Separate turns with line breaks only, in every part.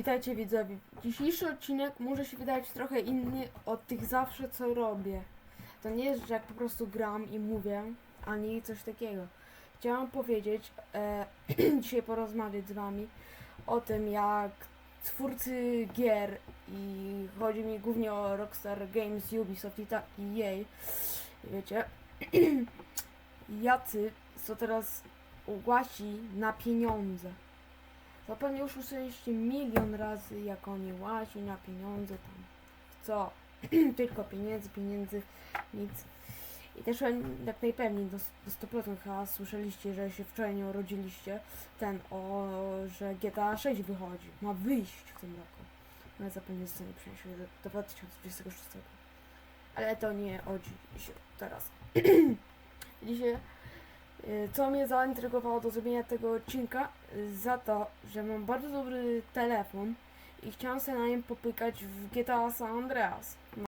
Witajcie widzowie. Dzisiejszy odcinek może się wydać trochę inny od tych zawsze co robię. To nie jest, że jak po prostu gram i mówię, ani coś takiego. Chciałam powiedzieć, e, dzisiaj porozmawiać z wami o tym jak twórcy gier i chodzi mi głównie o Rockstar Games, Ubisoft i, ta, i wiecie, jacy są teraz ugłasi na pieniądze. Zapewne już usłyszeliście milion razy, jak oni łazi na pieniądze tam. Co? Tylko pieniędzy, pieniędzy, nic. I też jak najpewniej do, do 100% chyba słyszeliście, że się wczoraj nie urodziliście. Ten o, że GTA 6 wychodzi. Ma wyjść w tym roku. No zapewne zostanie przeniesiony do, do 2026. Ale to nie o dziś teraz. Dzisiaj Co mnie zaintrygowało do zrobienia tego odcinka? Y, Za to, że mam bardzo dobry telefon i chciałam sobie na nim popykać w GTA San Andreas. No,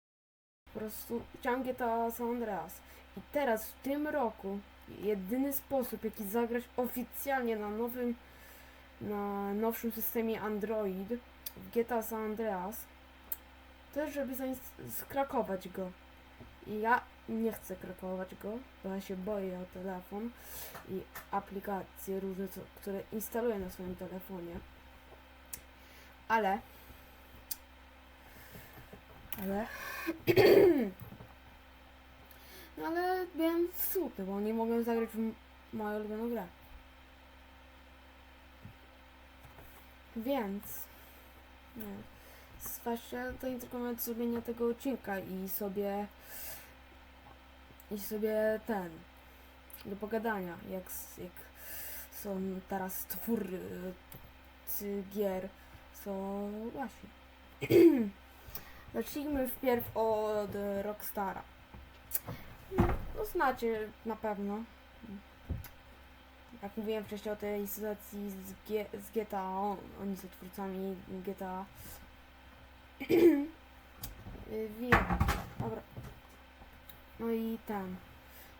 po prostu chciałam GTA San Andreas. I teraz w tym roku jedyny sposób, jaki zagrać oficjalnie na nowym, na nowszym systemie Android w GTA San Andreas, to jest, żeby skrakować go. I ja nie chcę krakować go, bo ja się boję o telefon i aplikacje różne, co, które instaluję na swoim telefonie. Ale. Ale. no ale byłem smutny, bo nie mogłem zagrać w moją ulubioną grę. Więc. Nie. Zwłaszcza zainteresowanie zrobienia tego odcinka i sobie i sobie ten do pogadania, jak, jak są teraz twórcy gier, są właśnie. Zacznijmy wpierw od Rockstara. No znacie na pewno. Jak mówiłem wcześniej o tej sytuacji z, G, z GTA, on, oni są twórcami GTA. Y, Wiem, dobra. No i ten.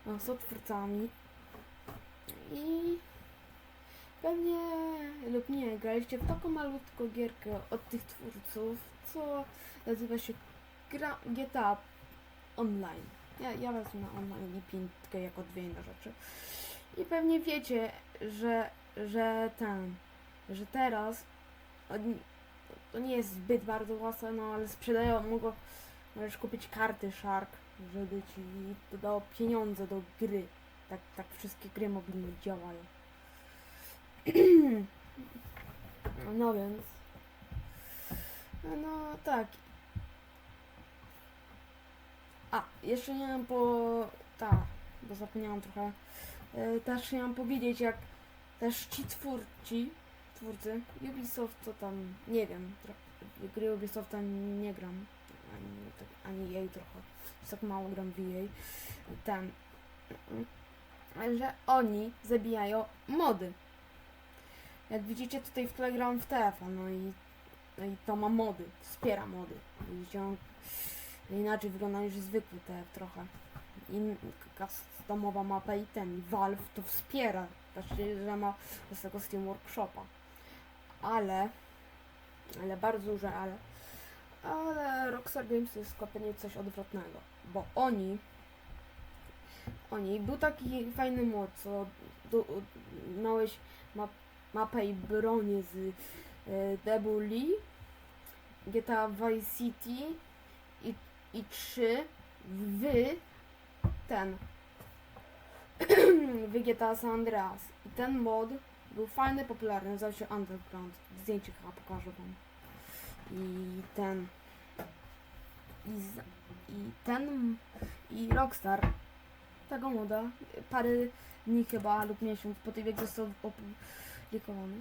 No, są twórcami. I pewnie lub nie, graliście w taką malutką gierkę od tych twórców, co nazywa się gra, GTA Online. Ja, ja wezmę online i piętkę jako dwie inne rzeczy. I pewnie wiecie, że, że ten, że teraz to nie jest zbyt bardzo łatwe, no ale sprzedają, mogą, możesz kupić karty Shark, żeby ci dodało pieniądze do gry. Tak, tak wszystkie gry mobilne działają. No więc. No tak. A, jeszcze nie mam po. Tak, bo zapomniałam trochę. E, Też chciałam powiedzieć, jak też ci twórci, twórcy, Ubisoft, to tam, nie wiem, gry Ubisofta nie gram, ani, tak, ani jej trochę, tak mało gram w jej, ten, że oni zabijają mody. Jak widzicie tutaj w tle gram w telefon, no i, no i to ma mody, wspiera mody. Widzicie, on inaczej wygląda niż zwykły TF trochę. In, customowa mapa i ten, i Valve to wspiera, znaczy, że ma z tego Steam Workshopa. Ale, ale bardzo duże ale, ale Rockstar Games to jest kompletnie coś odwrotnego, bo oni, oni, był taki fajny mod, co do, miałeś map, mapę i bronię z e, Debully, GTA Vice City i, i 3 w ten w GTA San Andreas. I ten mod był fajny, popularny, nazywał się Underground. Zdjęcie chyba pokażę wam. I ten i, z, i ten i Rockstar tego moda parę dni chyba lub miesiąc po tym jak został opublikowany.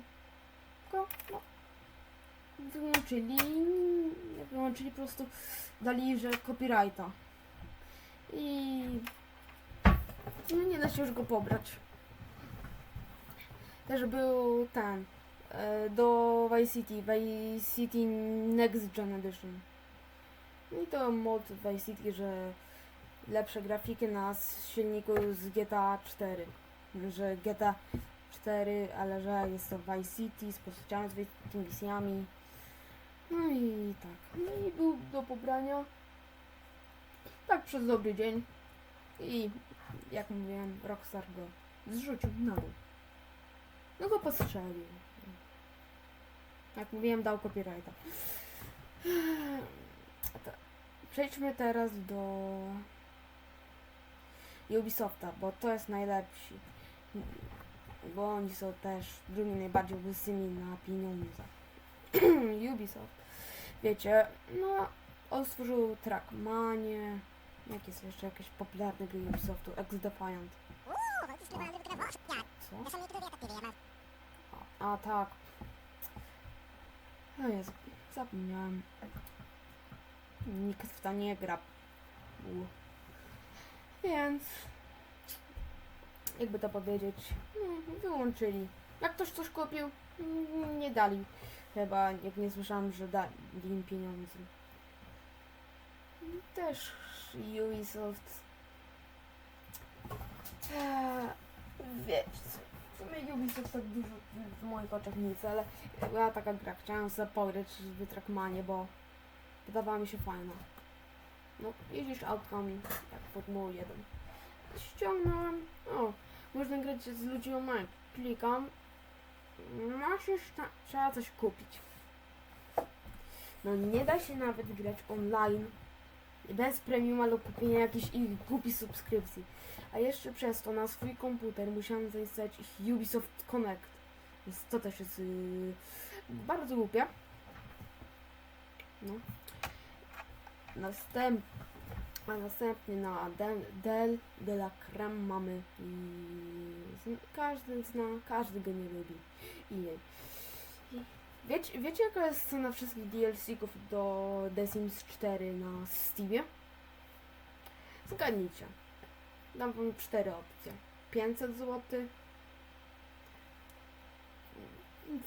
Tylko no, wyłączyli, wyłączyli po prostu dali, że copyrighta. I no nie da się już go pobrać. Też był ten do Vice City, Vice City Next Gen Edition. I to mod Vice City, że lepsze grafiki na silniku z GTA 4. Że GTA 4, ale że jest to Vice City z postaciami, z misjami. No i tak. No i był do pobrania. Tak przez dobry dzień. I jak mówiłem, Rockstar go zrzucił na dół. No go postrzelił. Jak mówiłem, dał copyrighta. Przejdźmy teraz do Ubisofta, bo to jest najlepsi. Bo oni są też drugimi najbardziej łysymi na pieniądze. Ubisoft. Wiecie, no on stworzył Trackmanie. Jak jest jeszcze jakieś popularne gry Ubisoftu? X-Defiant. Co? A, a tak. O Jezu, zapomniałem. Nikt w to nie gra. U. Więc jakby to powiedzieć, no, wyłączyli. Jak ktoś coś kupił, nie dali. Chyba, jak nie słyszałam, że dali im pieniądze. Też Ubisoft. Eee, wiecie sumie Ubisoft tak dużo w moich oczach nic, ale ja taka gra chciałam sobie pograć w Trackmanie, bo wydawała mi się fajna. No, jeździsz autami, jak Formuła 1. Ściągnąłem, o, można grać z ludźmi online. Klikam, musisz, ta, trzeba coś kupić. No nie da się nawet grać online bez premium albo kupienia jakiejś ich głupi subskrypcji. A jeszcze przez to na swój komputer musiałem zainstalować ich Ubisoft Connect. Więc to też jest yy, bardzo głupie. No. Następ, a następnie na Del, Del de la Creme mamy i każdy zna, każdy go nie lubi. I wiecie, wiecie jaka jest cena wszystkich DLC-ków do The Sims 4 na Steamie? Zgadnijcie. Dam wam cztery opcje. 500 zł,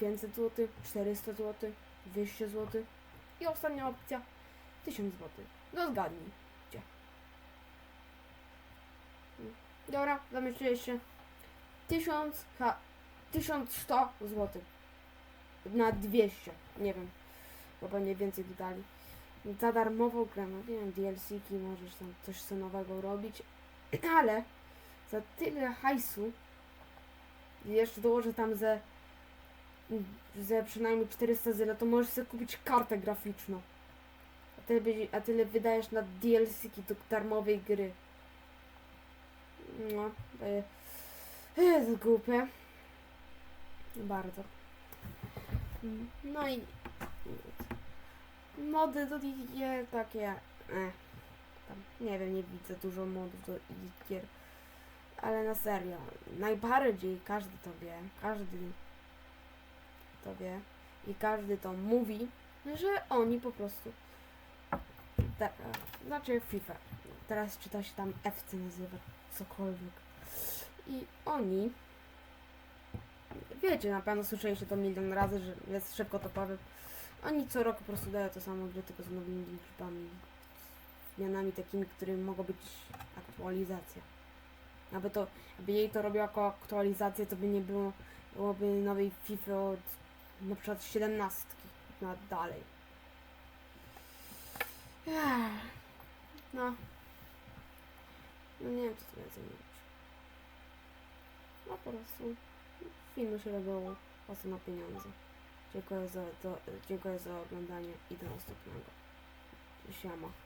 500 zł, 400 zł, 200 zł i ostatnia opcja 1000 zł. No zgadnij. Gdzie? Dobra, zamyśliłeś się. 1000, ha, 1100 zł. Na 200, nie wiem. Bo pewnie więcej dodali. Za darmową grę, no wiem, DLC-ki możesz tam coś co nowego robić, ale za tyle hajsu jeszcze dołożę tam ze, ze przynajmniej 400 zł, to możesz sobie kupić kartę graficzną. A tyle, a tyle wydajesz na DLC-ki do darmowej gry. No, to jest, jest głupie. Bardzo. No i mody do tych takie. Eh, tam, nie wiem, nie widzę dużo modów do ich gier. Ale na serio, najbardziej każdy to wie, każdy to wie i każdy to mówi, że oni po prostu. Te, e, znaczy FIFA. Teraz czyta się tam FC nazywa, cokolwiek. I oni. Wiecie, na pewno słyszeliście to milion razy, że jest szybko to. Oni co roku po prostu dają to samo gry, tylko z nowymi liczbami. Zmianami takimi, którymi mogą być aktualizacje. Aby to, aby jej to robiło jako aktualizację, to by nie było, byłoby nowej FIFA od na przykład 17 na dalej. Ech, No. No nie wiem, co tu więcej mówić. No po prostu filmy się robią po prostu na pieniądze. Dziękuję za, to, dziękuję za oglądanie i do następnego. Siema.